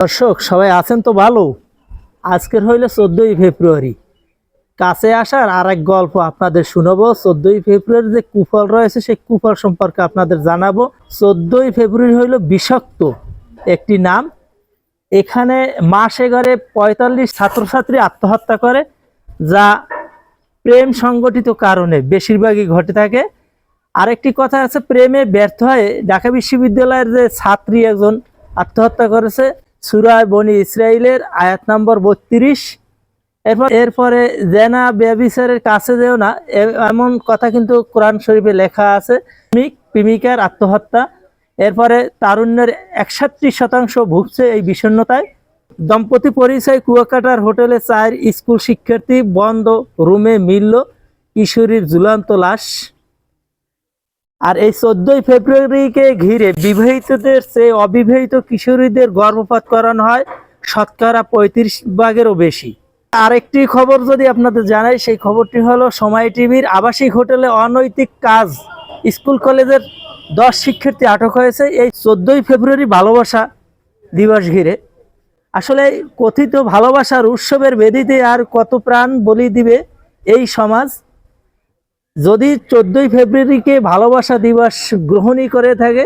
দর্শক, সবাই আছেন তো ভালো? আজকের হইল চোদ্দই ফেব্রুয়ারি। কাছে আসার আর এক গল্প আপনাদের শুনাবো। চোদ্দই ফেব্রুয়ারি যে কুফল রয়েছে, সেই কুফল সম্পর্কে আপনাদের জানাব। চোদ্দই ফেব্রুয়ারি হইল বিষাক্ত একটি নাম। এখানে মাসে গড়ে পঁয়তাল্লিশ ছাত্রছাত্রী আত্মহত্যা করে, যা প্রেম সংগঠিত কারণে বেশিরভাগই ঘটে থাকে। আরেকটি কথা আছে, প্রেমে ব্যর্থ হয়ে। ঢাকা বিশ্ববিদ্যালয়ের যে ছাত্রী একজন আত্মহত্যা করেছে সুরায় বনি ইসরায়েলের আয়াত নম্বর বত্রিশ। এরপর এরপরে জেনা ব্যবিচারের কাছে যেও না এমন কথা কিন্তু কোরআন শরীফে লেখা আছে। প্রেমিক প্রেমিকার আত্মহত্যা। এরপরে তারুণ্যের একষট্টি শতাংশ ভুগছে এই বিষণ্ণতায়। দম্পতি পরিচয় কুয়াকাটার হোটেলে চার স্কুল শিক্ষার্থী বন্ধ রুমে মিলল কিশোরীর ঝুলন্ত লাশ। আর এই চোদ্দই ফেব্রুয়ারিকে ঘিরে বিবাহিতদের চেয়ে অবিবাহিত কিশোরীদের গর্ভপাত করানো হয় শতকরা পঁয়ত্রিশ ভাগেরও বেশি। আরেকটি খবর যদি আপনাদের জানাই, সেই খবরটি হলো, সময় টিভির আবাসিক হোটেলে অনৈতিক কাজ স্কুল কলেজের দশ শিক্ষার্থী আটক হয়েছে। এই চোদ্দই ফেব্রুয়ারি ভালোবাসা দিবস ঘিরে। আসলে কথিত ভালোবাসার উৎসবের বেদিতে আর কত প্রাণ বলি দিবে এই সমাজ? যদি চোদ্দই ফেব্রুয়ারিকে ভালোবাসা দিবস গ্রহণই করে থাকে,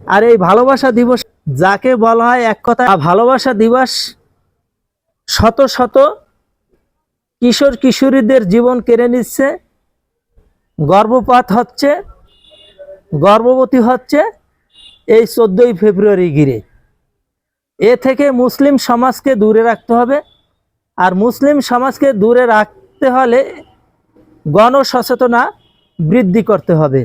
আর এই ভালোবাসা দিবস যাকে বলা হয় এক কথা ভালোবাসা দিবস শত শত কিশোর কিশোরীদের জীবন কেড়ে নিচ্ছে, গর্ভপাত হচ্ছে, গর্ভবতী হচ্ছে এই চোদ্দই ফেব্রুয়ারি ঘিরে। এ থেকে মুসলিম সমাজকে দূরে রাখতে হবে, আর মুসলিম সমাজকে দূরে রাখতে হলে গণসচেতনা বৃদ্ধি করতে হবে।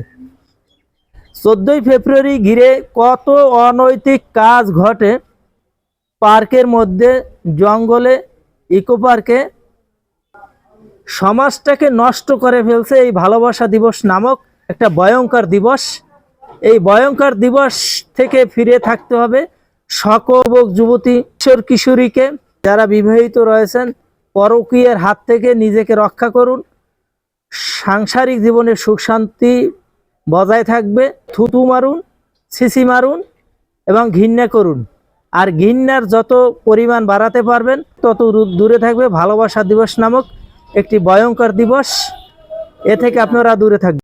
চোদ্দই ফেব্রুয়ারি ঘিরে কত অনৈতিক কাজ ঘটে, পার্কের মধ্যে, জঙ্গলে ইকো পার্কে সমাজটাকে নষ্ট করে ফেলছে এই ভালোবাসা দিবস নামক একটা ভয়ঙ্কর দিবস। এই ভয়ঙ্কর দিবস থেকে ফিরে থাকতে হবে সকল যুবক, যুবতী, কিশোর, কিশোরীকে। যারা বিবাহিত রয়েছেন, পরকীয়ের হাত থেকে নিজেকে রক্ষা করুন। সাংসারিক জীবনের সুখ শান্তি বজায় থাকবে, থুতু মারুন সিসি মারুন এবং ঘৃণা করুন। আর ঘৃণার যত পরিমাণ বাড়াতে পারবেন, তত দূরে থাকবে ভালোবাসা দিবস নামক একটি ভয়ঙ্কর দিবস। এ থেকে আপনারা দূরে থাকবেন।